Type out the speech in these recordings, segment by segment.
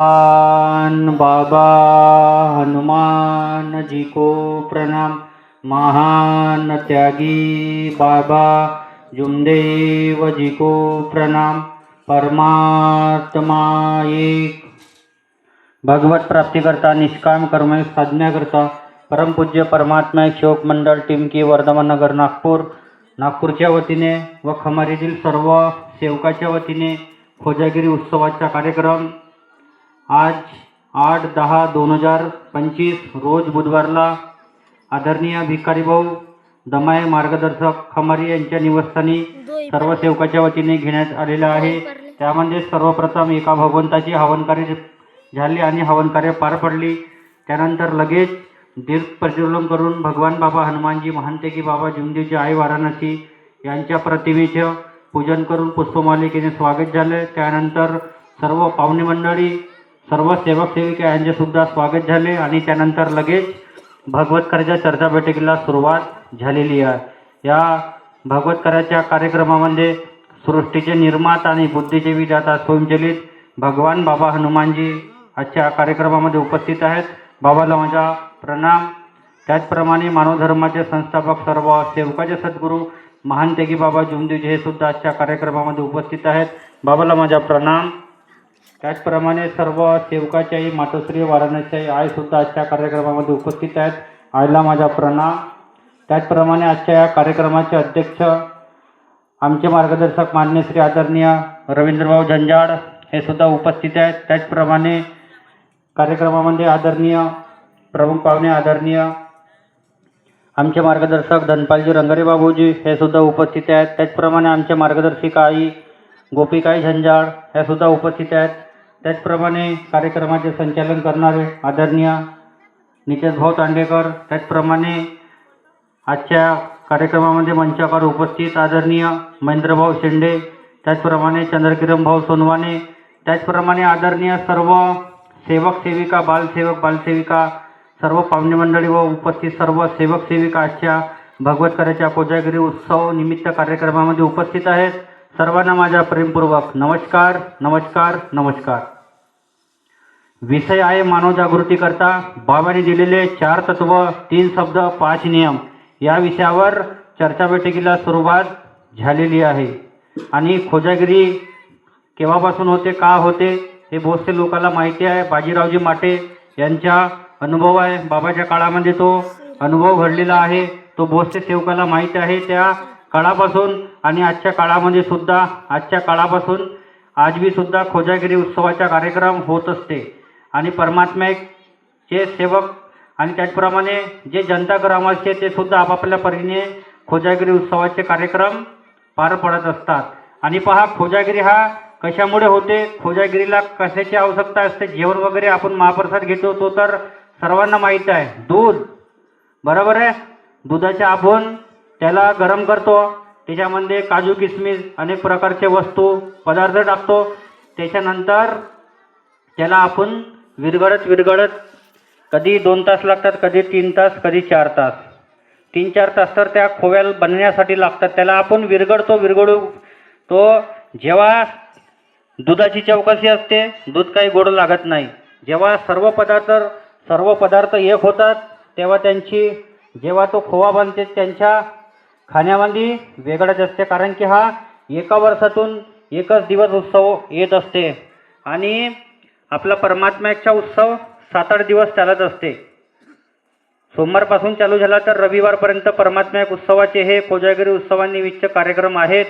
भगवान बाबा हनुमान जी को प्रणाम। महान त्यागी बाबा जुमदेव जी को प्रणाम। परमात्मा एक। भगवत प्राप्तीकरता निष्काम कर्म साधना करता परमपूज्य परमात्मा एक शोक मंडळ टिमकी वर्धमान नगर नागपूर। नागपूरच्या वतीने व खमारीतील सर्व सेवकाच्या वतीने खोजागिरी उत्सवाचा कार्यक्रम आज आठ दहा दोन हजार पंचवीस रोज बुधवारला आदरणीय भिकारी भाऊ दमाय मार्गदर्शक खमारी यांच्या निवासस्थानी सर्व सेवकाच्या वतीने घेण्यात आलेला आहे. त्यामध्ये सर्वप्रथम एका भगवंताची हवनकार्य झाली आणि हवनकार्य पार पडली. त्यानंतर लगेच दीर्घ प्रज्वलन करून भगवान बाबा हनुमानजी महानतेकी बाबा जुमदेवजी आई वाराणसी यांच्या प्रतिमेचं पूजन करून पुष्पमालिकेने स्वागत झाले. त्यानंतर सर्व पाहुणे मंडळी सर्व सेवक सेविका यांचे सुद्धा स्वागत झाले आणि त्यानंतर लगेच भगवतकराच्या चर्चा बैठकीला सुरुवात झालेली आहे. या भगवतकराच्या कार्यक्रमामध्ये सृष्टीचे निर्माता आणि बुद्धिजीवी जाता स्वयंचलित भगवान बाबा हनुमानजी आजच्या कार्यक्रमामध्ये उपस्थित आहेत. बाबाला माझा प्रणाम. त्याचप्रमाणे मानवधर्माचे संस्थापक सर्व सेवकाचे सद्गुरू महान तेगी बाबा जुमदेवजी हे सुद्धा आजच्या कार्यक्रमामध्ये उपस्थित आहेत. बाबाला माझा प्रणाम. त्याचप्रमाणे सर्व सेवकाच्याही मातोश्री वाराणसीच्याही आई सुद्धा आजच्या कार्यक्रमामध्ये उपस्थित आहेत. आईला माझा प्रणाम. त्याचप्रमाणे आजच्या या कार्यक्रमाचे अध्यक्ष आमचे मार्गदर्शक मान्य श्री आदरणीय रवींद्रभाऊ झंजाड हे सुद्धा उपस्थित आहेत. त्याचप्रमाणे कार्यक्रमामध्ये आदरणीय प्रमुख पाहुणे आदरणीय आमचे मार्गदर्शक धनपालजी रंगारे बाबूजी हे सुद्धा उपस्थित आहेत. त्याचप्रमाणे आमचे मार्गदर्शिका आई गोपिकाई झंजाळ ह्या सुद्धा उपस्थित आहेत. त्याचप्रमाणे कार्यक्रमाचे संचालन करणारे आदरणीय नितेश भाऊ तांडेकर त्याचप्रमाणे आजच्या कार्यक्रमामध्ये मंचावर उपस्थित आदरणीय महेंद्रभाऊ शेंडे त्याचप्रमाणे चंद्रकिरण भाऊ सोनवाने त्याचप्रमाणे आदरणीय सर्व सेवक सेविका बालसेवक बालसेविका सर्व पाहुणे मंडळी व उपस्थित सर्व सेवक सेविका आजच्या भगवतकराच्या कोजागिरी उत्सव निमित्त कार्यक्रमामध्ये उपस्थित आहेत. सर्वांना माझा प्रेमपूर्वक नमस्कार नमस्कार नमस्कार. विषय आहे मानवजागृती करता. बाबांनी दिलेले चार तत्व तीन शब्द पाच नियम. या विषयावर चर्चा बैठकीला सुरुवात झालेली आहे. आणि खोजागिरी केव्हापासून होते का होते हे बहुतसे लोकांना माहिती आहे. बाजीरावजी माटे यांचा अनुभव आहे. बाबाच्या काळामध्ये तो अनुभव घडलेला आहे. तो बहुतसे सेवकाला माहिती आहे. त्या काळापासून आणि आजच्या काळामध्ये सुद्धा आजच्या काळापासून आजबी सुद्धा खोजागिरी उत्सवाचा कार्यक्रम होत असते. आणि परमात्म्याचे सेवक आणि त्याचप्रमाणे जे जनता ग्रामस्थ ते सुद्धा आपापल्या परीने खोजागिरी उत्सवाचे कार्यक्रम पार पडत असतात. आणि पहा खोजागिरी हा कशामुळे होते? खोजागिरीला कशाची आवश्यकता असते? जेवण वगैरे आपण महाप्रसाद घेतो तो तर सर्वांना माहीत आहे. दूध बरोबर आहे? दुधाचे आपण त्याला गरम करतो त्याच्यामध्ये काजू किसमिस अनेक प्रकारचे वस्तू पदार्थ टाकतो. त्याच्यानंतर त्याला आपण विरघळत विरघळत. कधी दोन तास लागतात कधी तीन तास कधी चार तास. तीन चार तास तर त्या खोव्याला बनण्यासाठी लागतात. त्याला आपण विरघळतो विरघळू. तो जेव्हा दुधाची चौकशी असते दूध काही गोड लागत नाही. जेव्हा सर्व पदार्थ सर्व पदार्थ एक होतात तेव्हा त्यांची जेव्हा तो खोवा बनते त्यांच्या खाण्यामध्ये वेगळाच असते. कारण की हा एका वर्षातून एकच दिवस उत्सव येत असते. आणि आपला परमात्म्याचा उत्सव सात आठ दिवस चालत असते. सोमवारपासून चालू झाला तर रविवारपर्यंत परमात्मा उत्सवाचे हे कोजागिरी उत्सवानिमित्त कार्यक्रम आहेत.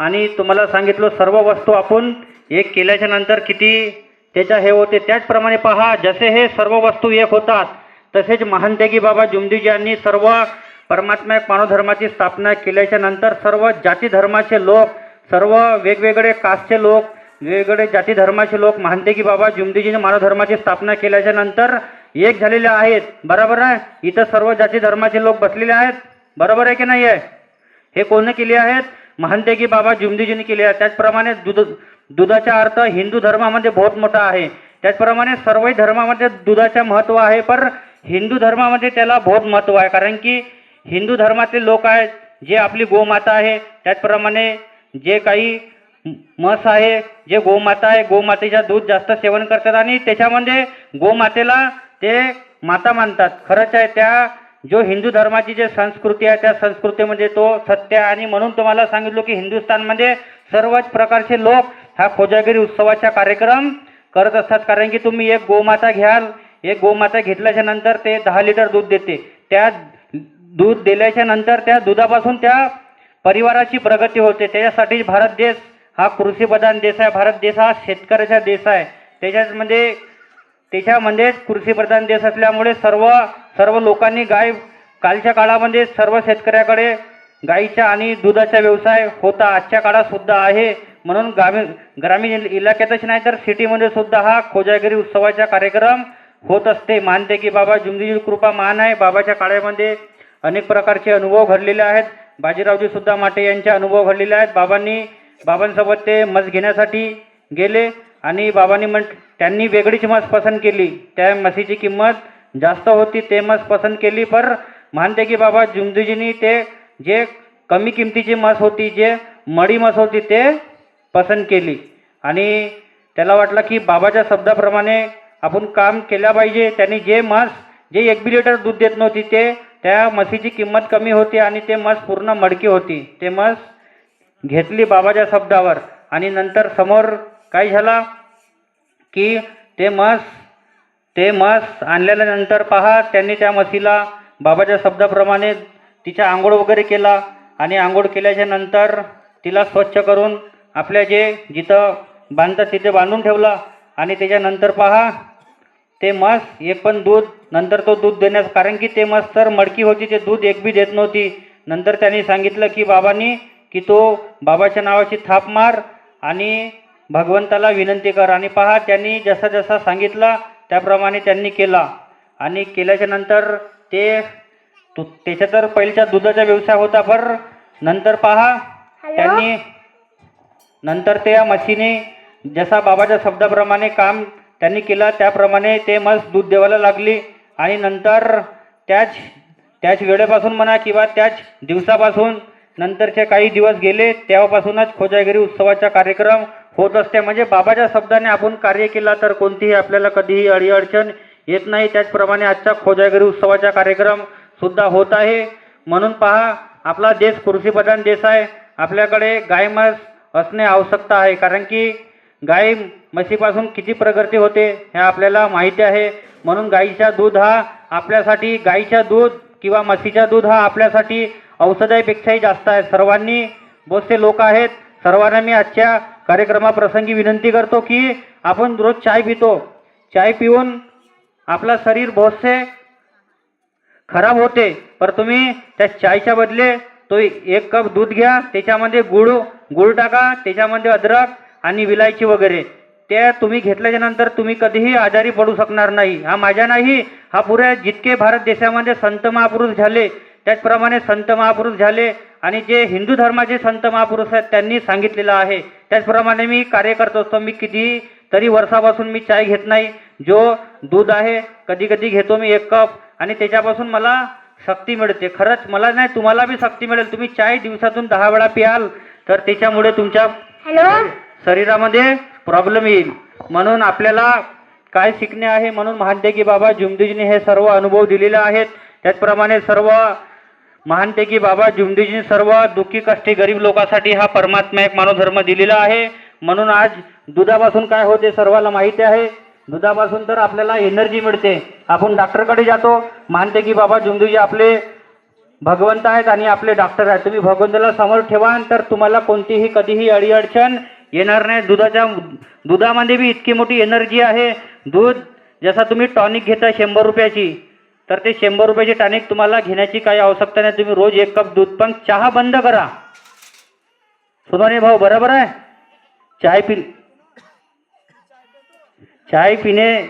आणि तुम्हाला सांगितलं सर्व वस्तू आपण एक केल्याच्यानंतर किती त्याच्या हे होते त्याचप्रमाणे पहा जसे हे सर्व वस्तू एक होतात तसेच महानतेगी बाबा जुमदीजी यांनी सर्व परमात्मा मानवधर्माची स्थापना केल्याच्यानंतर सर्व जाती धर्माचे लोक सर्व वेगवेगळे कास्टचे लोक वेगवेगळे जाती धर्माचे लोक महानतेगी बाबा जुमदीजीने मानवधर्माची स्थापना केल्याच्यानंतर एक झालेले आहेत. बरोबर आहे इथं सर्व जाती धर्माचे लोक बसलेले आहेत. बरोबर आहे की नाही आहे हे कोणी केले आहेत? महंतेगी बाबा जुमदीजीने केले आहे त्याचप्रमाणे दुध दुधाचा अर्थ हिंदू धर्मामध्ये बहुत मोठा आहे. त्याचप्रमाणे सर्वही धर्मामध्ये दुधाचं महत्त्व आहे पर हिंदू धर्मामध्ये त्याला बहुत महत्त्व आहे. कारण की हिंदू धर्मातले लोक आहेत जे आपली गोमाता आहे. त्याचप्रमाणे जे काही मस म्हस आहे जे गोमाता आहे गोमातेच्या दूध जास्त सेवन करतात आणि त्याच्यामध्ये गोमातेला ते माता मानतात. खरंच आहे त्या जो हिंदू धर्माची जे संस्कृती आहे त्या संस्कृतीमध्ये तो सत्य आहे आणि म्हणून तुम्हाला सांगितलो की हिंदुस्थानमध्ये सर्वच प्रकारचे लोक हा खोजागिरी उत्सवाचा कार्यक्रम करत असतात. कारण की तुम्ही एक गोमाता घ्याल एक गोमाता घेतल्याच्या नंतर ते दहा लिटर दूध देते. त्या दूध दिल्याच्या नंतर त्या दुधापासून त्या परिवाराची प्रगती होते. त्याच्यासाठी भारत देश हा कृषीप्रधान देश आहे भारत देश हा शेतकऱ्याचा देश आहे. त्याच्यामध्ये म्हणजे, त्याच्यामध्ये कृषीप्रधान देश असल्यामुळे सर्व सर्व लोकांनी गाय कालच्या काळामध्ये सर्व शेतकऱ्याकडे गाईचा आणि दुधाचा व्यवसाय होता. आजच्या काळातसुद्धा आहे. म्हणून ग्रामीण ग्रामीण इलाक्यातच नाही तर सिटीमध्ये सुद्धा हा खोजागिरी उत्सवाचा कार्यक्रम होत असते. मानते की बाबा जुमदीची कृपा मान आहे. बाबाच्या काळामध्ये अनेक प्रकारचे अनुभव घडलेले आहेत. बाजीरावजी सुद्धा माटे यांचे अनुभव घडलेले आहेत. बाबांनी बाबांसोबत ते मस घेण्यासाठी गेले आणि बाबांनी म्हण त्यांनी वेगळीच मस पसंत केली. त्या म्हशीची किंमत जास्त होती ते मस पसंत केली पर मानते की बाबा जुमदीजींनी ते जे कमी किमतीची मस होती जे मडी मस होती ते पसंत केली. आणि त्याला वाटलं की बाबाच्या शब्दाप्रमाणे आपण काम केल्या पाहिजे. त्यांनी जे म्हस जे एक बी लिटर दूध देत नव्हती ते त्या म्हशीची किंमत कमी होती आणि ते मस पूर्ण मडकी होती. ते मस घेतली बाबाच्या शब्दावर. आणि नंतर समोर काय झाला? की ते मस ते मस आणल्यानंतर पहा त्यांनी त्या मसीला बाबाच्या शब्दाप्रमाणे तिच्या आंघोळ वगैरे केला. आणि आंघोळ केल्याच्यानंतर तिला स्वच्छ करून आपल्या जे जिथं बांधतात तिथे बांधून ठेवला. आणि त्याच्यानंतर पहा ते मस एक पण दूध नंतर तो दूध देण्यास कारण की ते मस तर मडकी होती ते दूध एक बी देत नव्हती. नंतर त्यांनी सांगितलं की बाबांनी की तो बाबाच्या नावाची थाप मार आणि भगवंताला विनंती कर आणि पहा त्यांनी जसा जसा सांगितलं त्याप्रमाणे त्यांनी केला. आणि केल्याच्यानंतर ते तु त्याच्या तर पहिल्याच्या दुधाचा व्यवसाय होता पर नंतर पहा त्यांनी नंतर त्या म्हशीने जसा बाबाच्या शब्दाप्रमाणे काम त्यांनी केलं त्याप्रमाणे ते म्हस दूध देवायला लागली. आणि नंतर त्याच त्याच वेळेपासून म्हणा किंवा त्याच दिवसापासून नंतरचे काही दिवस गेले तेव्हापासूनच खोजागिरी उत्सवाचा कार्यक्रम होत असते. म्हणजे बाबाच्या शब्दाने आपण कार्य केला तर कोणतीही आपल्याला कधीही अडीअडचण येत नाही. त्याचप्रमाणे आजचा खोजागिरी उत्सवाचा कार्यक्रम सुद्धा होत आहे. म्हणून पहा आपला देश कृषीप्रधान देश आहे. आपल्याकडे गाय म्हस असणे आवश्यकता आहे. कारण की गाय म्हशीपासून किती प्रगती होते हे आपल्याला माहिती आहे. म्हणून गाईचा दूध हा आपल्यासाठी गाईच्या दूध किंवा म्हशीचा दूध हा आपल्यासाठी औषधापेक्षाही जास्त आहे सर्वांनी बहुतसे लोक आहेत. सर्वांना मी आजच्या कार्यक्रमाप्रसंगी विनंती करतो की आपण रोज चाय पितो. चाय पिऊन आपला शरीर बहुतसे खराब होते. पर तुम्ही त्या चायच्या बदले तो एक कप दूध घ्या. त्याच्यामध्ये गुळ गुळ टाका. त्याच्यामध्ये अद्रक आणि विलायची वगैरे. त्या तुम्ही घेतल्याच्यानंतर तुम्ही कधीही आजारी पडू शकणार नाही. हा माझ्या नाही. हा पुऱ्या जितके भारत देशामध्ये संत महापुरुष झाले त्याचप्रमाणे संत महापुरुष झाले आणि जे हिंदू धर्माचे संत महापुरुष आहेत त्यांनी सांगितलेलं आहे. त्याचप्रमाणे मी कार्य करत असतो मी किती तरी वर्षापासून मी चाय घेत नाही. जो दूध आहे कधी कधी घेतो मी एक कप आणि त्याच्यापासून मला शक्ती मिळते. खरंच मला नाही तुम्हाला बी शक्ती मिळेल. तुम्ही चाय दिवसातून दहा वेळा प्याल तर त्याच्यामुळे तुमच्या शरीरामध्ये प्रॉब्लेम येईल. म्हणून आपल्याला काय शिकणे आहे म्हणून महानतेकी बाबा जुमदीजीने हे सर्व अनुभव दिलेले आहेत. त्याचप्रमाणे सर्व महानतेकी बाबा जुमदीजीने सर्व दुःखी कष्टी गरीब लोकांसाठी हा परमात्मा एक मानवधर्म दिलेला आहे. म्हणून आज दुधापासून काय होते सर्वाला माहिती आहे. दुधापासून तर आपल्याला एनर्जी मिळते. आपण डॉक्टरकडे जातो. मानते की बाबा जुमदीजी आपले भगवंत आहेत आणि आपले डॉक्टर आहेत. तुम्ही भगवंताला समोर ठेवा तर तुम्हाला कोणतीही कधीही अडीअडचण येणार नाही. दुधाच्या दुधामध्ये बी इतकी मोठी एनर्जी आहे. दूध जसा तुम्ही टॉनिक घेता शंभर रुपयाची तर ते शंभर रुपयाची टॉनिक तुम्हाला घेण्याची काही आवश्यकता नाही. तुम्ही रोज एक कप दूध पण चहा बंद करा. सुनाने भाऊ बरोबर आहे? चाय पि चाय पिणे.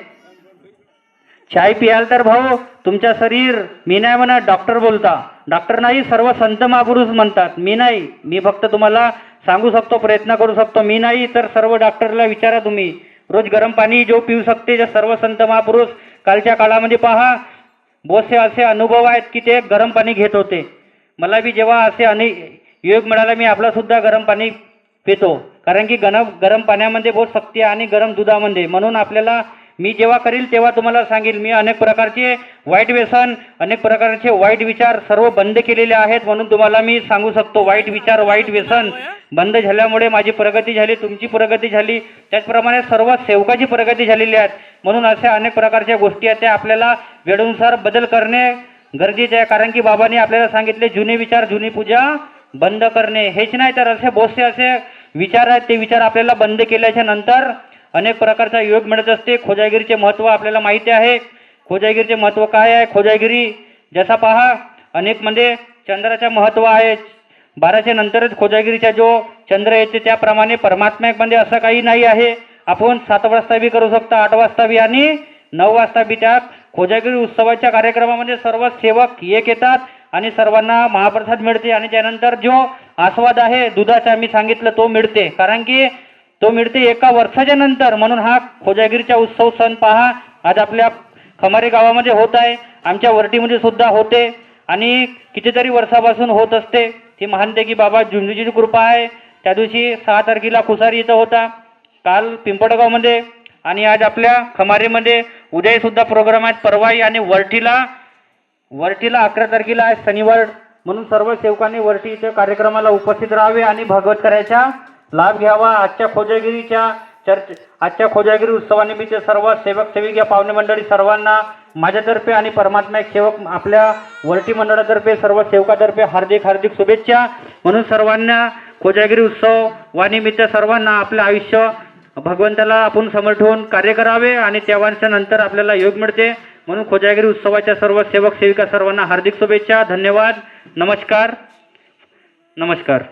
चाय पियाल तर भाऊ तुमच्या शरीर मी नाही म्हणा डॉक्टर बोलता. डॉक्टर नाही सर्व संत महापुरुष म्हणतात. मी नाही. मी फक्त तुम्हाला सांगू शकतो प्रयत्न करू शकतो. मी नाही तर सर्व डॉक्टरला विचारा तुम्ही. रोज गरम पाणी जो पिऊ शकते जे सर्व संत महापुरुष कालच्या काळामध्ये पहा बोसे असे अनुभव आहेत की ते गरम पाणी घेत होते. मला बी जेव्हा असे अनेक योग मिळाला मी आपलासुद्धा गरम पाणी पितो. कारण की गरम गरम पाण्यामध्ये बहुत शक्ती आहे आणि गरम दुधामध्ये. म्हणून आपल्याला मी जेव्हा करील तेव्हा तुम्हाला सांगेल. मी अनेक प्रकारचे वाईट व्यसन अनेक प्रकारचे वाईट विचार सर्व बंद केलेले आहेत म्हणून तुम्हाला मी सांगू शकतो. वाईट विचार वाईट व्यसन बंद झाल्यामुळे माझी प्रगती झाली तुमची प्रगती झाली. त्याचप्रमाणे सर्व सेवकाची प्रगती झालेली आहे. म्हणून अशा अनेक प्रकारच्या गोष्टी आहेत त्या आपल्याला वेळेनुसार बदल करणे गरजेचे आहे. कारण की बाबांनी आपल्याला सांगितले जुने विचार जुनी पूजा बंद करणे. हेच नाही तर असे बोसे असे विचार आहेत ते विचार आपल्याला बंद केल्याच्यानंतर अनेक प्रकारचा योग मिळत असते. खोजागिरीचे महत्त्व आपल्याला माहिती आहे. खोजागिरीचे महत्त्व काय आहे? खोजागिरी जसा पहा अनेक म्हणजे चंद्राचं महत्त्व आहे बाराशे नंतरच खोजागिरीचा जो चंद्र येते त्याप्रमाणे परमात्म्यामध्ये म्हणजे असं काही नाही आहे. आपण सात वाजता बी करू शकता आठ वाजता बी आणि नऊ वाजता बी त्या खोजागिरी उत्सवाच्या कार्यक्रमामध्ये सर्व सेवक एक येतात आणि सर्वांना महाप्रसाद मिळते आणि त्यानंतर जो आस्वाद आहे दुधाचा मी सांगितलं तो मिळते. कारण की तो मिळते एका वर्षाच्या नंतर. म्हणून हा खोजागिरीचा उत्सव सण पहा. आज आपल्या खमारे गावामध्ये होत आहे. आमच्या वरटीमध्ये सुद्धा होते. आणि कितीतरी वर्षापासून होत असते. ती महानते बाबा झुंजूची कृपा आहे. त्या दिवशी सहा तारखेला खुसारी इथं होता. काल पिंपळगावमध्ये आणि आज आपल्या खमारेमध्ये उद्याही सुद्धा प्रोग्राम आहेत. परवाई आणि वरठीला. वरटीला अकरा तारखेला आहे शनिवार. म्हणून सर्व सेवकांनी वरटी इथं कार्यक्रमाला उपस्थित राहावे आणि भागवत करायच्या लाभ घ्यावा. आजच्या खोजागिरीच्या चर्च आजच्या खोजागिरी उत्सवानिमित्त सर्व सेवक सेविका पाहुणे मंडळी सर्वांना माझ्यातर्फे आणि परमात्मा एक सेवक आपल्या वरटी मंडळातर्फे सर्व सेवकातर्फे हार्दिक हार्दिक शुभेच्छा. म्हणून सर्वांना खोजागिरी उत्सव वानिमित्त सर्वांना आपलं आयुष्य भगवंताला आपण समोर ठेवून कार्य करावे आणि तेव्हाच्या नंतर आपल्याला योग मिळते. म्हणून खोजागिरी उत्सवाच्या सर्व सेवक सेविका सर्वांना हार्दिक शुभेच्छा. धन्यवाद. नमस्कार. नमस्कार.